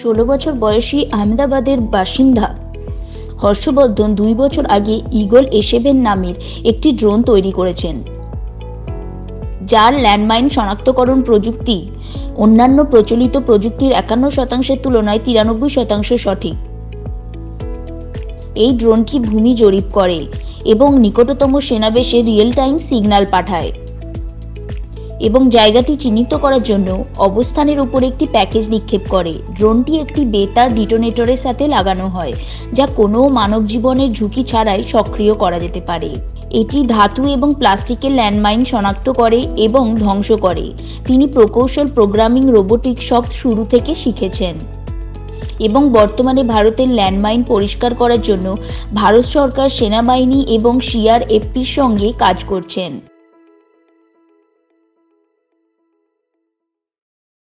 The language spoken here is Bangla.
ষোলো বছর বয়সী আহমেদাবাদের বাসিন্দা। হর্ষবর্ধন দুই বছর আগে ইগল এসেভেন নামের একটি ড্রোন তৈরি করেছেন। যার ল্যান্ডমাইন শনাক্তকরণ প্রযুক্তি, অন্যান্য প্রচলিত প্রযুক্তির একান্ন শতাংশের তুলনায় তিরানব্বই শতাংশ সঠিক। এই ড্রোনটি ভূমি জরিপ করে এবং নিকটতম সেনাবেশে রিয়েল টাইম সিগন্যাল পাঠায়। এবং জায়গাটি চিহ্নিত করার জন্য অবস্থানের উপর একটি প্যাকেজ নিক্ষেপ করে। ড্রোনটি একটি বেতার ডিটোনেটরের সাথে লাগানো হয়, যা কোনো মানব জীবনের ঝুঁকি ছাড়াই সক্রিয় করা যেতে পারে। এটি ধাতু এবং প্লাস্টিকের ল্যান্ডমাইন শনাক্ত করে এবং ধ্বংস করে। তিনি প্রকৌশল প্রোগ্রামিং রোবোটিক্স সব শুরু থেকে শিখেছেন। এবং বর্তমানে ভারতের ল্যান্ডমাইন পরিষ্কার করার জন্য ভারত সরকার সেনাবাহিনী এবং সিআরএফপির সঙ্গে কাজ করছেন।